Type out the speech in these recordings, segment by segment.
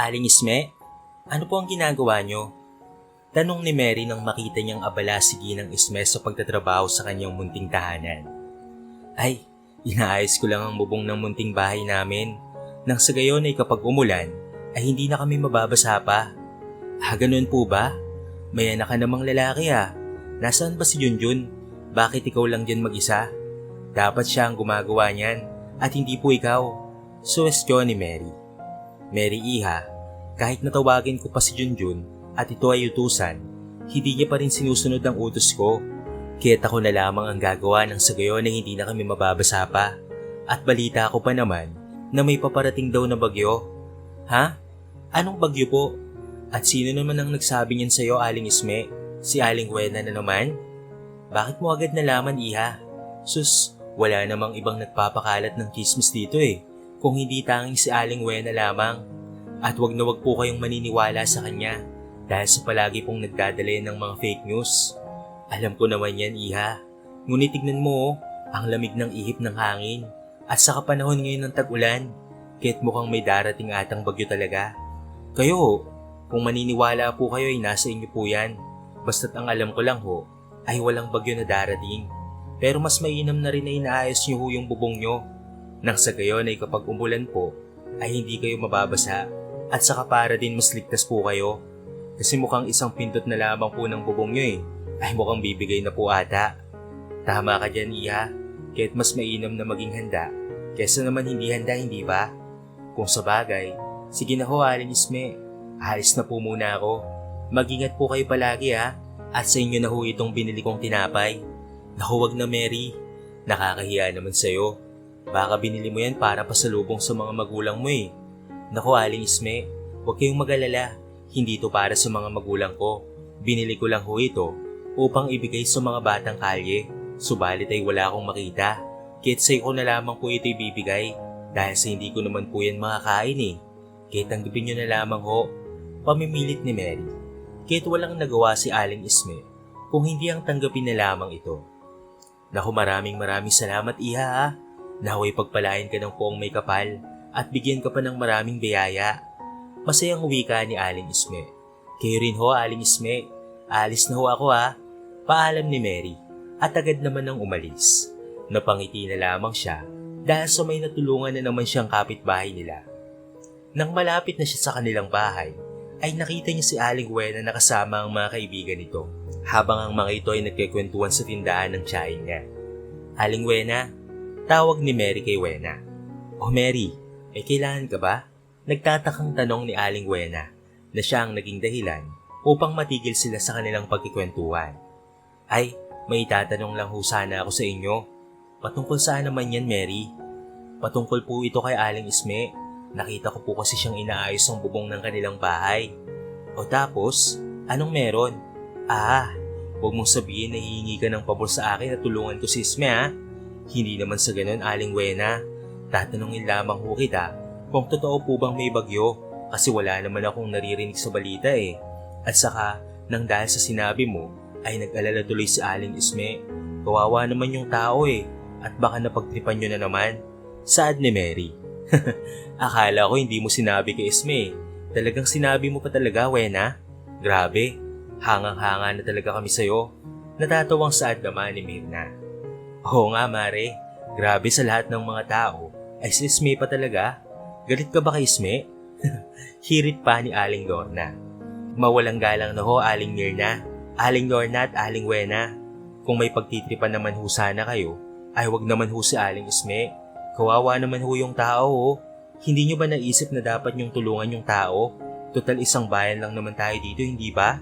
Aling Isme, ano po ang ginagawa nyo? Tanong ni Mary nang makita niyang abala si Ginang Isme sa pagtatrabaho sa kanyang munting tahanan. Ay, inaayos ko lang ang bubong ng munting bahay namin. Nang sa gayon ay kapag umulan, ay hindi na kami mababasa pa. Ah, ganun po ba? May anak ka namang lalaki ah. Nasaan ba si Junjun? Bakit ikaw lang dyan mag-isa? Dapat siya ang gumagawa niyan at hindi po ikaw. Suwestyon ni Mary. Mary Iha, kahit natawagin ko pa si Junjun at ito ay utusan, hindi niya pa rin sinusunod ang utos ko. Kaya't ako na lamang ang gagawa ng sa gayon na hindi na kami mababasa pa. At balita ko pa naman na may paparating daw na bagyo. Ha? Anong bagyo po? At sino naman ang nagsabi niyan sa'yo, Aling Isme? Si Aling Wena na naman? Bakit mo agad nalaman, Iha? Sus, wala namang ibang nagpapakalat ng chismis dito eh. Kung hindi tanging si Aling Wena lamang. At wag na wag po kayong maniniwala sa kanya dahil sa palagi pong nagdadala ng mga fake news. Alam ko naman yan, Iha. Ngunit tignan mo, oh, ang lamig ng ihip ng hangin. At sa kapanahon ngayon ng tag-ulan, kahit mukhang may darating atang bagyo talaga. Kayo, kung maniniwala po kayo ay nasa inyo po yan. Basta't ang alam ko lang ho, ay walang bagyo na darating. Pero mas mainam na rin na inaayos niyo ho yung bubong nyo. Nang sa gayon ay kapag umulan po, ay hindi kayo mababasa. At saka para din mas ligtas po kayo. Kasi mukhang isang pintot na lamang po ng bubong nyo eh, ay mukhang bibigay na po ata. Tama ka dyan, Iha. Kahit mas mainam na maging handa, kesa naman hindi handa, hindi ba? Kung sa bagay, sige na ho, Aling Isme. Alis na po muna ako. Mag-ingat po kayo palagi ha. At sa inyo na ho itong binili kong tinapay. Naku, wag na Mary. Nakakahiya naman sa'yo. Baka binili mo yan para pasalubong sa mga magulang mo eh. Naku, Aling Isme, huwag kayong mag-alala. Hindi ito para sa mga magulang ko. Binili ko lang ho ito upang ibigay sa mga batang kalye. Subalit ay wala akong makita. Kahit sa'yo ko na lamang po ito ibibigay dahil sa hindi ko naman po yan makakain eh. Kahit tanggapin nyo na lamang ho, pamimilit ni Mary. Kahit walang nagawa si Aling Isme kung hindi ang tanggapin na lamang ito. Naku maraming maraming salamat iha ha. Naway pagpalain ka ng poong may kapal at bigyan ka pa ng maraming biyaya. Masayang huwi ka ni Aling Isme. Kayo rin ho Aling Isme. Alis na ho ako ha. Paalam ni Mary at agad naman nang umalis. Napangiti na lamang siya dahil sa may natulungan na naman siyang kapitbahay nila. Nang malapit na siya sa kanilang bahay, ay nakita niya si Aling Wena na kasama ang mga kaibigan nito habang ang mga ito ay nagkikwentuhan sa tindahan ng tiyahin niya. Aling Wena, tawag ni Mary kay Wena. Oh Mary, may kailangan ka ba? Nagtatakang tanong ni Aling Wena na siya ang naging dahilan upang matigil sila sa kanilang pagkikwentuhan. Ay, may itatanong lang ho sana ako sa inyo. Patungkol saan naman yan, Mary? Patungkol po ito kay Aling Isme. Nakita ko po kasi siyang inaayos ang bubong ng kanilang bahay. O tapos, anong meron? Ah, huwag mong sabihin na hihingi ka ng pabor sa akin at tulungan ko si Isme ha. Hindi naman sa ganun, Aling Wena. Tatanungin lamang ho kita kung totoo po bang may bagyo kasi wala naman akong naririnig sa balita eh. At saka, nang dahil sa sinabi mo, ay nag-alala tuloy si Aling Isme. Kawawa naman yung tao eh, at baka napagtripan nyo na naman. Saad ni Mary. Akala ko hindi mo sinabi kay Isme. Talagang sinabi mo pa talaga, Wena. Grabe, hangang-hanga na talaga kami sa'yo. Natatawang saad naman ni Mirna. Oo nga, Mare. Grabe sa lahat ng mga tao. Ay si Isme pa talaga. Galit ka ba kay Isme? Hirit pa ni Aling Lorna. Mawalang galang na ho, Aling Mirna. Aling Lorna at Aling Wena. Kung may pagtitripan naman ho sana kayo, ay wag naman ho si Aling Isme. Kawawa naman ho yung tao oh. Hindi nyo ba naisip na dapat nyong tulungan yung tao? Total isang bayan lang naman tayo dito, hindi ba?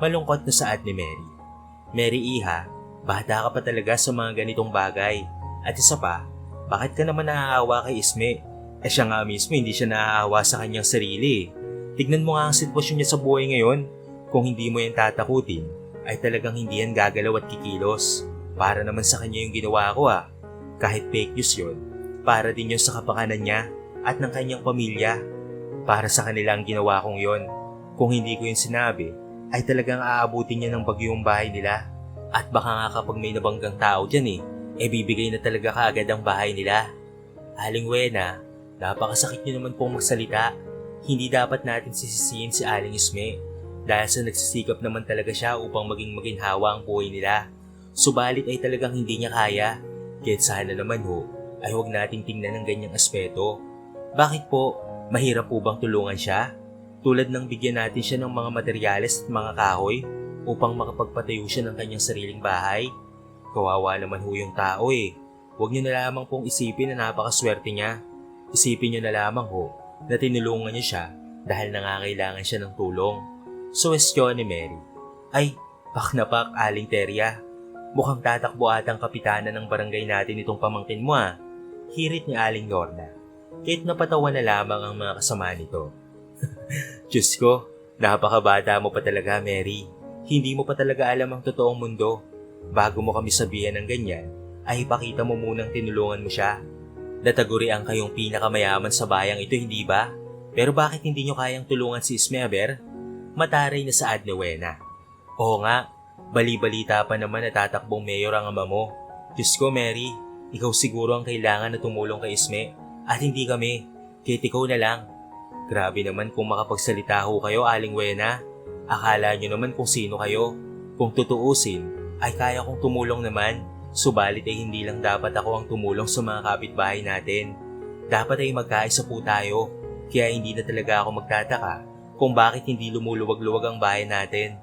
Malungkot na saad ni Mary. Mary Iha, bata ka pa talaga sa mga ganitong bagay. At isa pa, bakit ka naman naaawa kay Isme? Eh siya nga mismo hindi siya naaawa sa kanyang sarili. Tignan mo nga ang sitwasyon niya sa buhay ngayon. Kung hindi mo yan tatakutin, ay talagang hindi yan gagalaw at kikilos. Para naman sa kanya yung ginawa ko ah. Kahit fake news yun, para din yun sa kapakanan niya at ng kanyang pamilya. Para sa kanila ang ginawa kong yon. Kung hindi ko yun sinabi, ay talagang aabutin niya ng bagyo yung bahay nila. At baka nga kapag may nabanggang tao dyan eh, eh bibigay na talaga kaagad ang bahay nila. Aling Wena, napakasakit niyo naman pong magsalita. hindi dapat natin sisisihin si Aling Isme dahil sa nagsisikap naman talaga siya upang maging maginhawa ang buhay nila. Subalit ay talagang hindi niya kaya. Kahit sana naman ho, ay huwag nating tingnan ng ganyang aspeto. Bakit po? Mahirap po bang tulungan siya? Tulad ng bigyan natin siya ng mga materyales at mga kahoy upang makapagpatayo siya ng kanyang sariling bahay? Kawawa naman ho yung tao eh. Huwag niyo na lamang pong isipin na napakaswerte niya. Isipin niyo na lamang ho na tinulungan niya siya dahil nangangailangan siya ng tulong. Suwestyon ni Mary. Ay, pak na pak, Aling Terya. Mukhang tatakbo atang kapitana ng barangay natin itong pamangkin mo ah. Hirit ni Aling Lorna. Kahit napatawa na lamang ang mga kasama nito. Diyos ko, napakabata mo pa talaga, Mary. Hindi mo pa talaga alam ang totoong mundo. Bago mo kami sabihan ng ganyan, ay ipakita mo munang tinulungan mo siya. Dataguri ang kayong pinakamayaman sa bayang ito, hindi ba? Pero bakit hindi nyo kayang tulungan si Ismeaber? Mataray na sa Adnewena. Oo nga, bali-balita pa naman na tatakbong mayor ang ama mo. Diyos ko, Mary, ikaw siguro ang kailangan na tumulong kay Isme at hindi kami. Kahit ikaw na lang. Grabe naman kung makapagsalita ho kayo, Aling Wena. Akala nyo naman kung sino kayo. Kung tutuusin, ay kaya kong tumulong naman. Subalit ay hindi lang dapat ako ang tumulong sa mga kapitbahay natin. Dapat ay magkaisa po tayo. Kaya hindi na talaga ako magtataka kung bakit hindi lumuluwag-luwag ang bahay natin.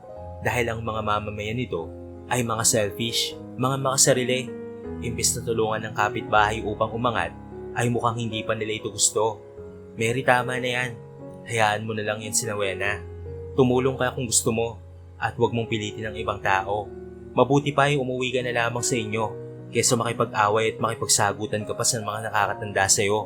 Dahil ang mga mamamayan nito ay mga selfish, mga makasarili. Imbis na tulungan ng kapitbahay upang umangat, ay mukhang hindi pa nila ito gusto. Mary, tama na yan. Hayaan mo na lang yan si Nawena. Tumulong ka kung gusto mo at huwag mong pilitin ang ibang tao. Mabuti pa ay umuwi ka na lamang sa inyo kaysa makipag-away at makipagsagutan ka pa sa mga nakakatanda sa'yo.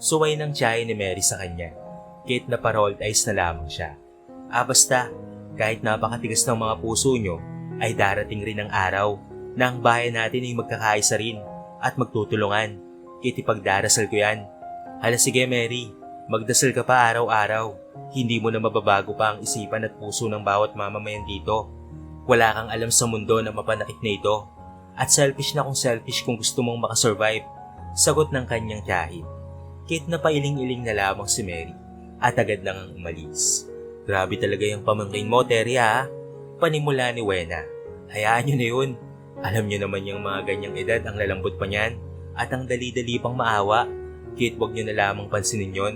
Suway ng tiyahe ni Mary sa kanya. Kahit na parolled eyes na lamang siya. Ah basta, kahit napakatigas ng mga puso nyo, ay darating rin ang araw na ang bayan natin ay magkakaisa rin at magtutulungan. Kahit ipagdarasal ko yan. Hala sige Mary, magdasal ka pa araw-araw. Hindi mo na mababago pa ang isipan at puso ng bawat mamamayan dito. Wala kang alam sa mundo na mapanakit na ito. At selfish na kung selfish kung gusto mong makasurvive. Sagot ng kanyang tiyahin. Kit na pailing-iling na lamang si Mary at agad lang ang umalis. Grabe talaga yung pamangkin mo, Terry ha? Panimula ni Wena. Hayaan nyo na yun. Alam nyo naman yung mga ganyang edad ang lalambot pa niyan at ang dali-dali pang maawa. Kit wag nyo na lamang pansinin yon.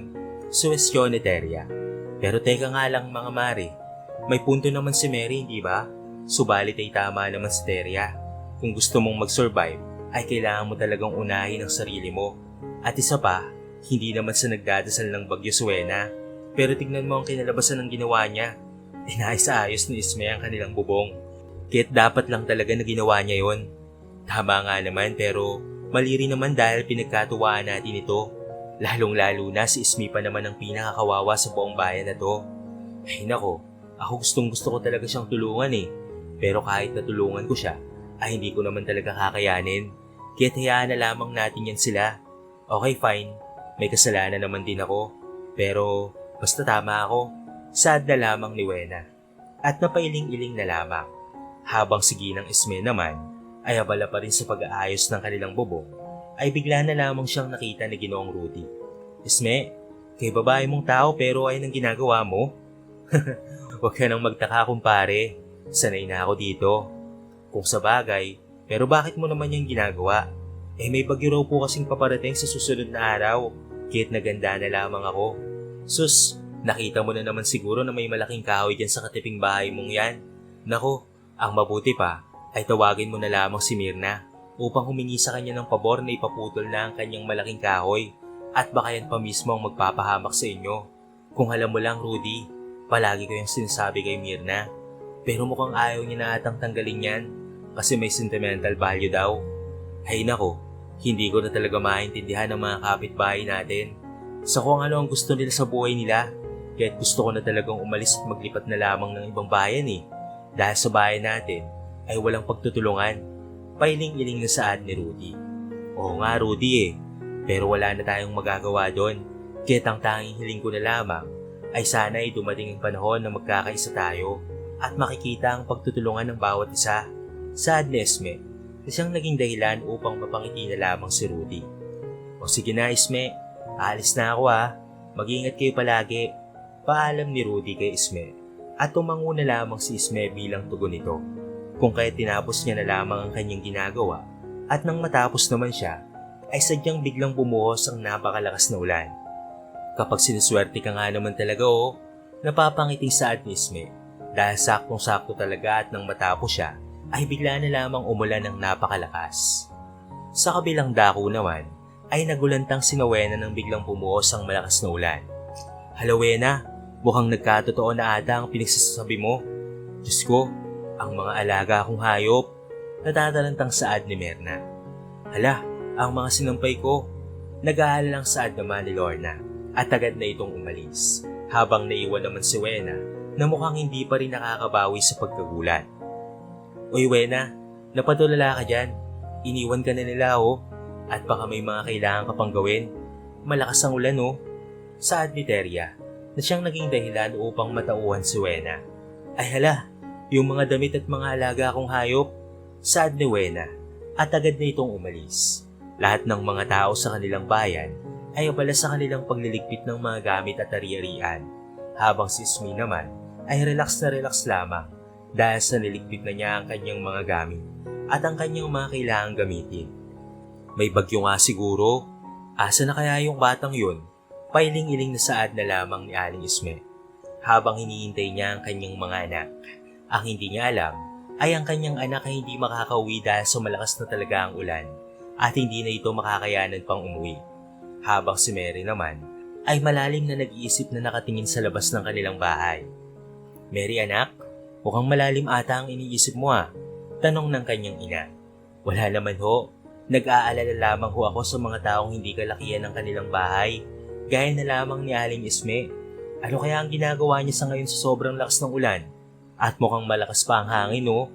Suwestyon ni Terya. Pero teka nga lang mga mare, may punto naman si Mary, hindi ba? Subalit ay tama naman si Terya. Kung gusto mong mag-survive, ay kailangan mo talagang unahin ang sarili mo. At isa pa, hindi naman sa nagdadasal ng bagyo Suwena. Pero tignan mo ang kinalabasan ng ginawa niya. Inaayos-ayos ni Isme ang kanilang bubong. Kahit dapat lang talaga na ginawa niya yon. Tama nga naman pero mali rin naman dahil pinagkatuwaan natin ito. Lalong-lalo na si Ismi pa naman ang pinakakawawa sa buong bayan na to. Ay nako, ako gustong gusto ko talaga siyang tulungan eh. Pero kahit natulungan ko siya, ay hindi ko naman talaga kakayanin. Kaya hayaan na lamang natin yan sila. Okay fine, may kasalanan naman din ako. Pero basta tama ako, sad na lamang ni Wena. At napailing-iling na lamang. Habang si Ginang Isme naman ay abala pa rin sa pag-aayos ng kanilang bubong, ay bigla na lamang siyang nakita ni Ginoong Rudy. Isme, kay babae mong tao pero ay nang ginagawa mo? Huwag ka nang magtaka kumpare, sanay na ako dito. Kung sa bagay, pero bakit mo naman yung ginagawa? Eh may bagyo raw po kasing paparating sa susunod na araw, kahit naganda na lamang ako. Sus, nakita mo na naman siguro na may malaking kahoy dyan sa katiping bahay mong yan. Nako, ang mabuti pa ay tawagin mo na lamang si Mirna upang humingi sa kanya ng pabor na ipaputol na ang kanyang malaking kahoy at baka yan pa mismo ang magpapahamak sa inyo. Kung alam mo lang Rudy, palagi ko yung sinasabi kay Mirna. Pero mukhang ayaw niya na atang tanggalin yan kasi may sentimental value daw. Hay nako, hindi ko na talaga maintindihan ang mga kapitbahay natin sa kung ano ang gusto nila sa buhay nila. Kaya't gusto ko na talagang umalis at maglipat na lamang ng ibang bayan eh. Dahil sa bayan natin ay walang pagtutulungan. Pailing-iling na saad ni Rudy. Oo nga Rudy eh, pero wala na tayong magagawa doon. Kaya't ang tanging hiling ko na lamang ay sana ay dumating ang panahon na magkakaisa tayo at makikita ang pagtutulungan ng bawat isa. Saad ni Esme siyang naging dahilan upang mapangiti na lamang si Rudy. O sige na Esme, alis na ako ha. Mag-ingat kayo palagi. Paalam ni Rudy kay Isme at tumango na lamang si Isme bilang tugon nito. Kung kaya tinapos niya na lamang ang kanyang ginagawa at nang matapos naman siya, ay sadyang biglang bumuhos ang napakalakas na ulan. Kapag sinuswerte ka nga naman talaga oh, napapangiting saad ni Isme dahil saktong-sakto talaga at nang matapos siya ay bigla na lamang umulan ng napakalakas. Sa kabilang dako naman ay nagulantang si Nowena nang biglang bumuhos ang malakas na ulan. Halawena, mukhang nagkatotoo na ata ang pinagsasabi mo. Diyos ko, ang mga alaga kong hayop, natatalantang saad ni Merna. Hala, ang mga sinampay ko, nag-aalala lang saad naman ni Lorna at agad na itong umalis. Habang naiwan naman si Wena na mukhang hindi pa rin nakakabawi sa pagkagulat. Uy Wena, napatulala ka dyan. Iniwan ka na nila oh. At baka may mga kailangan ka pang gawin. Malakas ang ulan oh. Saad ni Teria na siyang naging dahilan upang matauhan si Wena. Ay hala, yung mga damit at mga alaga kong hayop. Saad ni Wena at agad na itong umalis. Lahat ng mga tao sa kanilang bayan ay abala sa kanilang pagliligpit ng mga gamit at ari-arian. Habang si Ismi naman ay relax na relax lamang dahil sa niligpit na niya ang kanyang mga gamit at ang kanyang mga kailangang gamitin. May bagyo nga siguro. Asa na kaya yung batang yun? Pailing-iling na saad na lamang ni Aling Isme. Habang hinihintay niya ang kanyang mga anak. Ang hindi niya alam ay ang kanyang anak ay hindi makakauwi dahil sa malakas na talaga ang ulan at hindi na ito makakayanan pang umuwi. Habang si Mary naman ay malalim na nag-iisip na nakatingin sa labas ng kanilang bahay. Mary anak, mukhang malalim ata ang iniisip mo ah. Tanong ng kanyang ina. Wala naman ho. Nag-aalala lamang ho ako sa mga taong hindi kalakihan ng kanilang bahay. Gaya na lamang ni Aling Isme. Ano kaya ang ginagawa niya sa ngayon sa sobrang lakas ng ulan? At mukhang malakas pa ang hangin no?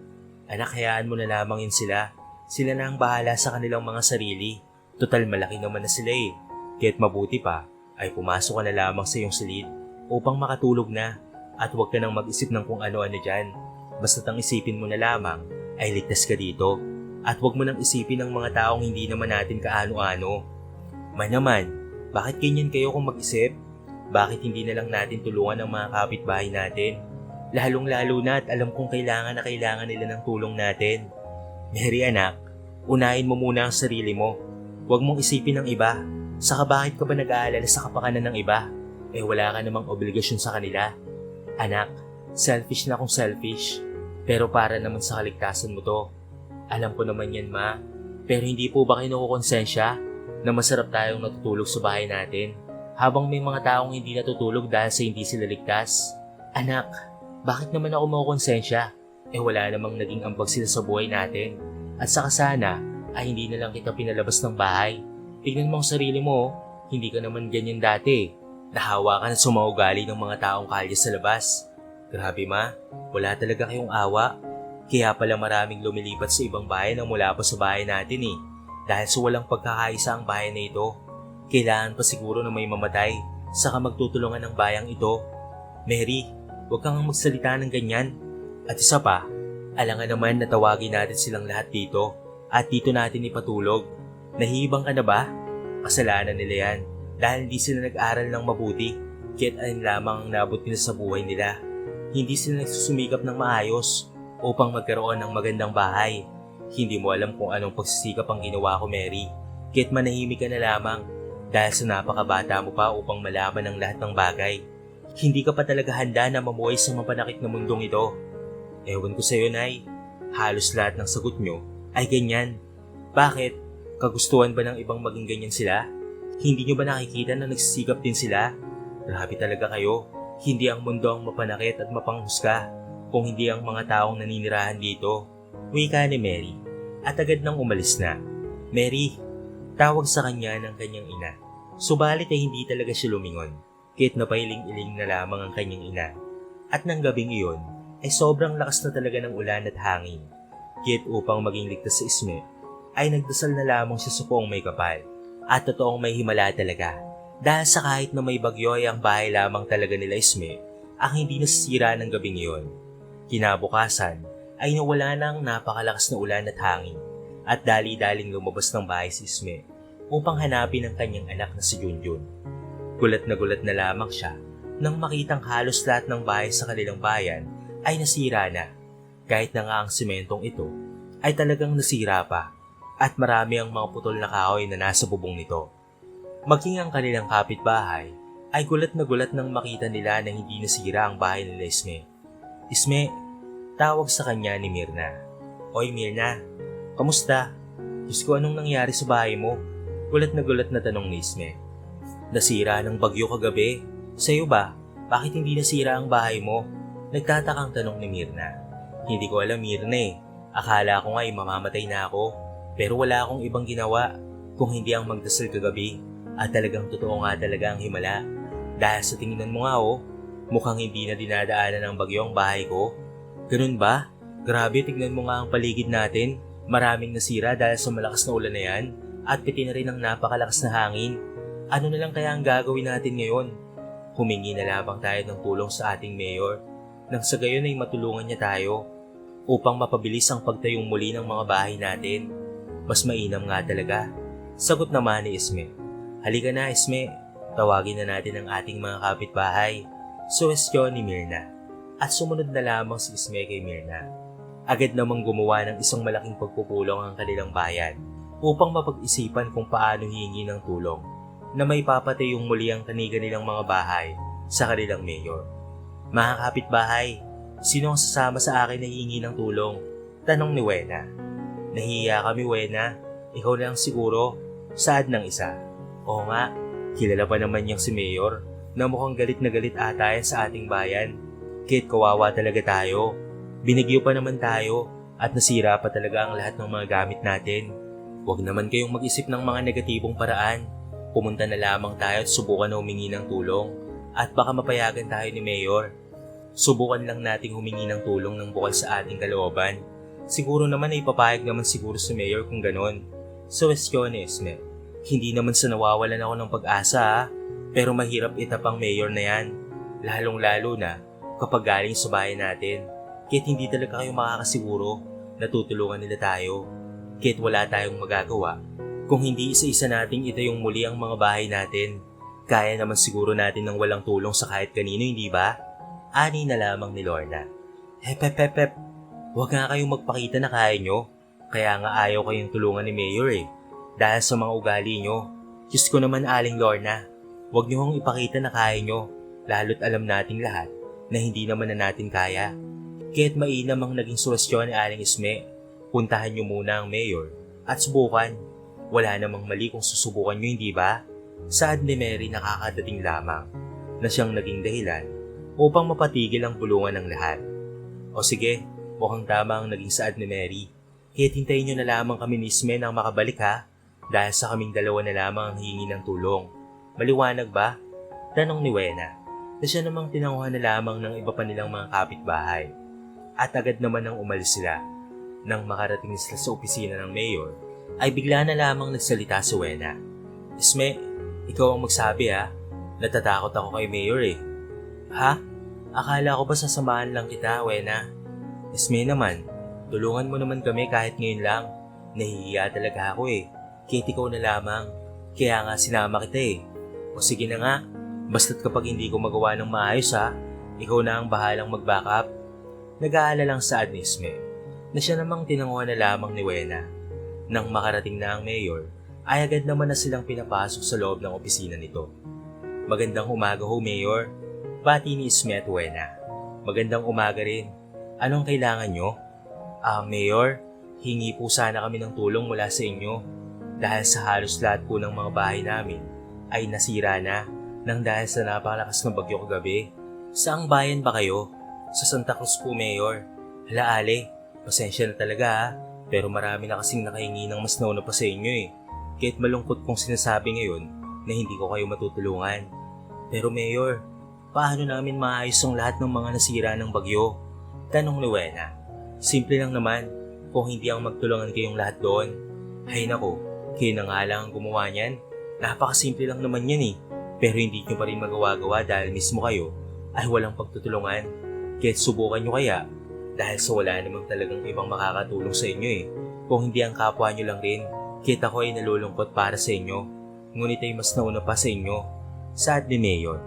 Anak, hayaan mo na lamang yun sila. Sila na ang bahala sa kanilang mga sarili. Total malaki naman na sila eh. Kaya't mabuti pa ay pumasok ka na lamang sa iyong silid upang makatulog na at huwag ka nang mag-isip ng kung ano-ano dyan. Basta't ang isipin mo na lamang ay ligtas ka dito at huwag mo nang isipin ng mga taong hindi naman natin kaano-ano. Man naman, bakit ganyan kayo kung mag-isip? Bakit hindi na lang natin tulungan ang mga kapitbahay natin? Lalong-lalo na at alam kong kailangan na kailangan nila ng tulong natin. Mary anak, unahin mo muna ang sarili mo. Huwag mong isipin ng iba. Saka bakit ka ba nag-aalala sa kapakanan ng iba? Eh wala ka namang obligasyon sa kanila. Anak, selfish na akong selfish. Pero para naman sa kaligtasan mo to. Alam ko naman yan ma. Pero hindi po ba kayo nakukonsensya na masarap tayong natutulog sa bahay natin habang may mga taong hindi natutulog dahil sa hindi sila ligtas? Anak, bakit naman ako makukonsensya? Eh wala namang naging ambag sila sa buhay natin. At saka sana ay hindi na lang kita pinalabas ng bahay. Tignan mo ang sarili mo, oh. hindi ka naman ganyan dati. Nahawa ka na sa mga ugali ng mga taong kalye sa labas. Grabe ma, wala talaga kayong awa. Kaya pala maraming lumilipat sa ibang bayan na mula pa sa bahay natin eh. Dahil sa walang pagkakaisa ang bayan na ito. Kailangan pa siguro na may mamatay, saka magtutulungan ng bayang ito. Mary, huwag kang magsalita ng ganyan. At isa pa, alangan naman na tawagin natin silang lahat dito at dito natin ipatulog. Nahibang ka na ba? Kasalanan nila yan dahil hindi sila nag-aral ng mabuti kaya't alin lamang ang nabot nila sa buhay nila. Hindi sila nagsusumikap ng maayos upang magkaroon ng magandang bahay. Hindi mo alam kung anong pagsisikap ang ginawa ko, Mary. Kaya't manahimik ka na lamang dahil sa napakabata mo pa upang malaman ang lahat ng bagay. Hindi ka pa talaga handa na mamuhay sa mapanakit na mundong ito. Ewan ko sa'yo, Nay. Halos lahat ng sagot nyo ay ganyan. Bakit? Kagustuhan ba ng ibang maging ganyan sila? Hindi nyo ba nakikita na nagsisikap din sila? Grabe talaga kayo. Hindi ang mundo ang mapanakit at mapanghusga kung hindi ang mga taong naninirahan dito. Wika ni Mary at agad nang umalis na. Mary, tawag sa kanya ng kanyang ina. Subalit ay hindi talaga siya lumingon kahit napailing-iling na lamang ang kanyang ina. At nang gabing iyon ay sobrang lakas na talaga ng ulan at hangin. Kaya't upang maging ligtas sa isme, ay nagdasal na lamang siya sa may kapal. At totoong may himala talaga. Dahil sa kahit na may bagyo ay ang bahay lamang talaga nila Isme ang hindi nasisira ng gabing iyon. Kinabukasan ay nawala na ang napakalakas na ulan at hangin at dali-daling lumabas ng bahay si Isme upang hanapin ang kanyang anak na si Junjun. Gulat na gulat na lamang siya nang makitang halos lahat ng bahay sa kanilang bayan ay nasira na. Kahit na nga ang sementong ito ay talagang nasira pa at marami ang mga putol na kahoy na nasa bubong nito. Maging ang kanilang kapitbahay ay gulat na gulat nang makita nila na hindi nasira ang bahay nila Isme. Isme, tawag sa kanya ni Mirna. Oy Mirna, kamusta? Diyos ko anong nangyari sa bahay mo? Gulat na gulat na tanong ni Isme. Nasira ng bagyo kagabi. Sa'yo ba? Bakit hindi nasira ang bahay mo? Nagtatakang tanong ni Mirna. Hindi ko alam Mirna eh. Akala ko nga ay mamamatay na ako. Pero wala akong ibang ginawa kung hindi ang magdasal kagabi. At talagang totoo nga talaga ang himala. Dahil sa tinginan mo nga oh, mukhang hindi na dinadaanan ng bagyo ang bahay ko. Ganun ba? Grabe, tignan mo nga ang paligid natin. Maraming nasira dahil sa malakas na ulan na yan at piti na rin ang napakalakas na hangin. Ano na lang kaya ang gagawin natin ngayon? Humingi na lamang tayo ng tulong sa ating mayor nang sa gayon ay matulungan niya tayo upang mapabilis ang pagtayong muli ng mga bahay natin. Mas mainam nga talaga. Sagot naman ni Isme. Halika na Isme, tawagin na natin ang ating mga kapitbahay. Suwestyon ni Mirna. At sumunod na lamang si Isme kay Mirna. Agad namang gumawa ng isang malaking pagpupulong ang kanilang bayan upang mapag-isipan kung paano hihingi ng tulong na may papatayong muli ang kaniga nilang mga bahay sa kanilang mayor. Mga kapitbahay, sino ang sasama sa akin na hihingi ng tulong? Tanong ni Wena. Nahiya kami Wena, ikaw lang siguro, saad ng isa. Oo nga, kilala pa naman niyang si Mayor na mukhang galit na galit ata yan sa ating bayan. Kit kawawa talaga tayo. Binigyo pa naman tayo at nasira pa talaga ang lahat ng mga gamit natin. Huwag naman kayong mag-isip ng mga negatibong paraan. Pumunta na lamang tayo at subukan na humingi ng tulong at baka mapayagan tayo ni Mayor. Subukan lang nating humingi ng tulong ng bukal sa ating kalooban. Siguro naman ay papayag naman siguro si Mayor kung ganon. So, Estiones, Esme, hindi naman sa nawawalan ako ng pag-asa ha, pero mahirap itapang Mayor na yan. Lalong-lalo na kapag galing sa bahay natin. Kahit hindi talaga kayo makakasiguro na tutulungan nila tayo. Kahit wala tayong magagawa, kung hindi isa-isa nating itayong muli ang mga bahay natin, kaya naman siguro natin ng walang tulong sa kahit kanino, hindi ba? Ani na lamang ni Lorna. Hep, hep, hep, hep. Huwag nga kayong magpakita na kaya nyo. Kaya nga ayaw kayong tulungan ni Mayor eh. Dahil sa mga ugali nyo. Diyos ko naman aling Lorna. Huwag nyo hong ipakita na kaya nyo. Lalo't alam nating lahat na hindi naman na natin kaya. Kaya't mainam ang naging solusyon ni Aling Isme. Puntahan nyo muna ang Mayor at subukan wala namang mali kung susubukan nyo, hindi ba? Saad ni Mary nakakadating lamang na siyang naging dahilan upang mapatigil ang bulungan ng lahat. O sige, mukhang tama ang naging saad ni Mary. Kahit hintayin nyo na lamang kami ni Isme nang makabalik ha, dahil sa kaming dalawa na lamang ang hingi ng tulong. Maliwanag ba? Tanong ni Wena, na siya namang tinanguhan na lamang ng iba pa nilang mga kapitbahay. At agad naman nang umalis sila. Nang makarating sila sa opisina ng mayor, ay bigla na lamang nagsalita si Wena. Isme, ikaw ang magsabi ha. Natatakot ako kay Mayor eh. Ha? Akala ko ba sasamahan lang kita, Wena? Isme naman, tulungan mo naman kami kahit ngayon lang. Nahihiya talaga ako eh. Kahit ikaw na lamang. Kaya nga sinama kita eh. O sige na nga, basta't kapag hindi ko magawa ng maayos ha, ikaw na ang bahalang mag-backup. Nag-aalala lang sa ni Isme na siya namang tinanguhan na lamang ni Wena nang makarating na ang mayor, ay agad naman na silang pinapasok sa loob ng opisina nito. Magandang umaga ho, Mayor. Bati ni Smith Wena. Magandang umaga rin. Anong kailangan nyo? Ah, Mayor, hingi po sana kami ng tulong mula sa inyo dahil sa halos lahat po ng mga bahay namin ay nasira na nang dahil sa napakalakas ng bagyo kagabi. Saang bayan ba kayo? Sa Santa Cruz po, Mayor. Hala, Ale, pasensya na talaga ha pero marami na kasing nakahingi ng mas nauna pa sa inyo eh. Kahit malungkot kong sinasabi ngayon na hindi ko kayo matutulungan. Pero Mayor, paano namin maayos ang lahat ng mga nasira ng bagyo? Tanong ni Wena. Simple lang naman, kung hindi ang magtulungan kayong lahat doon. Hay nako, kayo na nga lang ang gumawa niyan. Napakasimple lang naman yan eh. Pero hindi nyo pa rin magawa-gawa dahil mismo kayo ay walang pagtutulungan. Kahit subukan nyo kaya dahil sa wala namang talagang ibang makakatulong sa inyo eh. Kung hindi ang kapwa nyo lang rin, kita ko ay nalulungkot para sa inyo. Ngunit ay mas nauna pa sa inyo. Sad ni Mayor.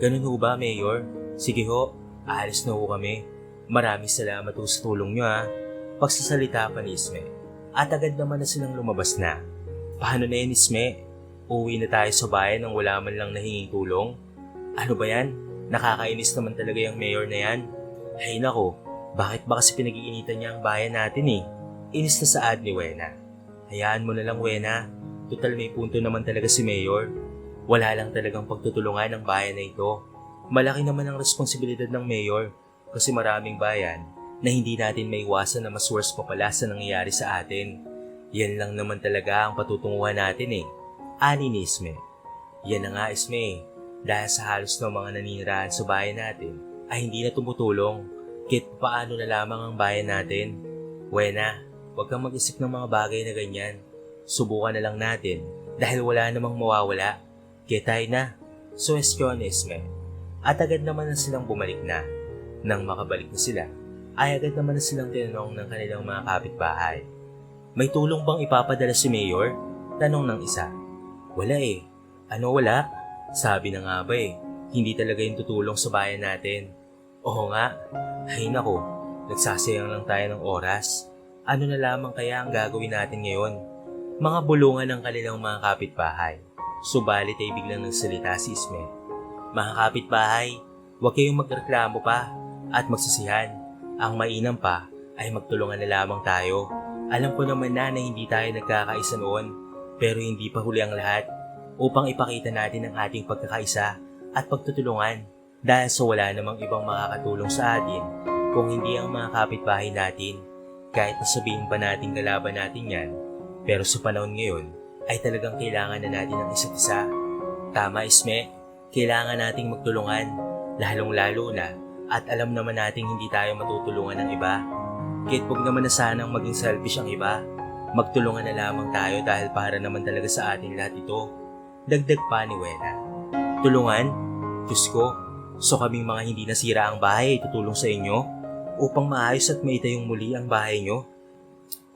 Ganun ho ba, Mayor? Sige ho, aalis na ho kami. Maraming salamat ho sa tulong nyo ha. Pagsasalita pa ni Isme. At agad naman na silang lumabas na. Paano na yan, Isme? Uwi na tayo sa bayan nang wala man lang nahinging tulong? Ano ba yan? Nakakainis naman talaga yung mayor na yan. Hay nako, bakit ba kasi pinag-iinitan niya ang bayan natin eh? Inis na sa ad ni Wena. Hayaan mo na lang, Wena. Total may punto naman talaga si Mayor. Wala lang talagang pagtutulungan ng bayan na ito. Malaki naman ang responsibilidad ng Mayor kasi maraming bayan na hindi natin maiwasan na mas worse pa pala sa nangyayari sa atin. Yan lang naman talaga ang patutunguhan natin eh. Ani ni Isme. Yan na nga Isme. Dahil sa halos ng mga naninirahan sa bayan natin ay hindi na tumutulong. Kahit paano na lamang ang bayan natin. Wena, huwag kang mag-isip ng mga bagay na ganyan. Subukan na lang natin dahil wala namang mawawala. Kaya tayo na. Suwestyon Isme. At agad naman na silang bumalik na. Nang makabalik na sila, ay agad naman na silang tinanong ng kanilang mga kapitbahay. May tulong bang ipapadala si Mayor? Tanong ng isa. Wala eh. Ano wala? Sabi na nga ba eh, hindi talaga yung tutulong sa bayan natin. Oo nga, ay nako, nagsasayang lang tayo ng oras. Ano na lamang kaya ang gagawin natin ngayon? Mga bulungan ng kanilang mga kapitbahay. Subalit ay biglang nagsalita si Isme. Mga kapitbahay, huwag kayong magreklamo pa at magsasihan. Ang mainam pa ay magtulungan na lamang tayo. Alam ko naman na na hindi tayo nagkakaisa noon, pero hindi pa huli ang lahat upang ipakita natin ang ating pagkakaisa at pagtutulungan dahil sa wala namang ibang makakatulong sa atin kung hindi ang mga kapitbahay natin. Kahit nasabihin pa natin kalaban natin yan, pero sa panahon ngayon ay talagang kailangan na natin ng isa't isa. Tama Isme, kailangan nating magtulungan, lalong lalo na at alam naman nating hindi tayo matutulungan ng iba. Kahit huwag naman na sanang maging selfish ang iba, magtulungan na lamang tayo dahil para naman talaga sa ating lahat ito. Dagdag pa ni Wena. Tulungan? Diyos ko, so kaming mga hindi nasira ang bahay ay tutulong sa inyo upang maayos at maitayong muli ang bahay nyo?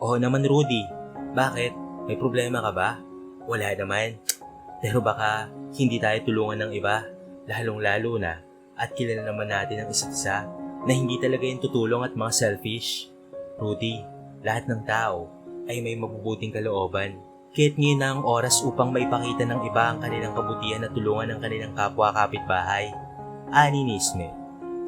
Oo naman Rudy, bakit? May problema ka ba? Wala naman. Pero baka hindi tayo tulungan ng iba, lalong lalo na at kilala naman natin ang isa't isa na hindi talaga yung tutulong at mga selfish. Rudy, lahat ng tao ay may mabubuting kalooban. Kahit ngayon na ang oras upang maipakita ng iba ang kanilang kabutihan at tulungan ng kanilang kapwa kapitbahay. Ani ni Isme,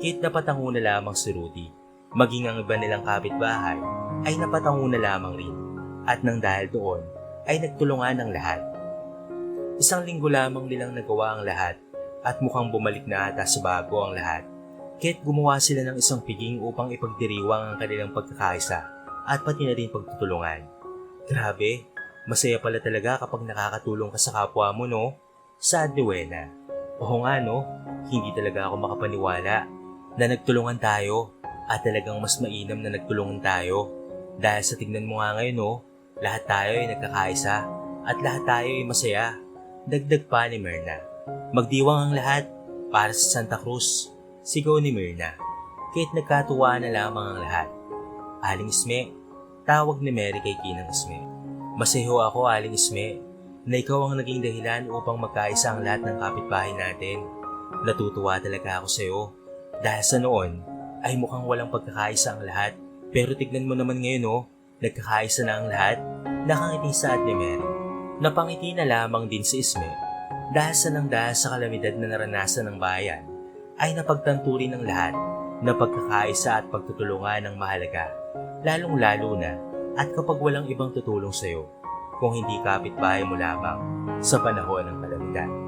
kahit napatango na lamang si Rudy, maging ang iba nilang kapitbahay ay napatango na lamang rin. At nang dahil doon, ay nagtulungan ang lahat. Isang linggo lamang nilang nagawa ang lahat at mukhang bumalik na ata sa bago ang lahat. Kahit gumawa sila ng isang piging upang ipagdiriwang ang kanilang pagkakaisa at pati na rin pagtutulungan. Grabe, masaya pala talaga kapag nakakatulong ka sa kapwa mo, no? Sad ni Wena. Oo nga, no? Hindi talaga ako makapaniwala na nagtulungan tayo at talagang mas mainam na nagtulungan tayo. Dahil sa tignan mo nga ngayon, no? Lahat tayo ay nagkakaisa at lahat tayo ay masaya. Dagdag pa ni Myrna. Magdiwang ang lahat para sa Santa Cruz. Sigaw ni Myrna. Kahit nagkatuwa na lamang ang lahat. Aling Isme, tawag ni Mary kay Kinang Isme. Masayo ako, Aling Isme, na ikaw ang naging dahilan upang magkaisa ang lahat ng kapitbahay natin. Natutuwa talaga ako sa iyo. Dahil sa noon, ay mukhang walang pagkakaisa ang lahat. Pero tignan mo naman ngayon oh, nagkakaisa na ang lahat. Nakangiti sa ni Mary. Napangiti na lamang din si Isme dahil sa nang dahil sa kalamidad na naranasan ng bayan ay napagtanturi ng lahat na pagkakaisa at pagtutulungan ng mahalaga, lalong-lalo na at kapag walang ibang tutulong sa iyo kung hindi kapitbahay mo lamang sa panahon ng kalamidad.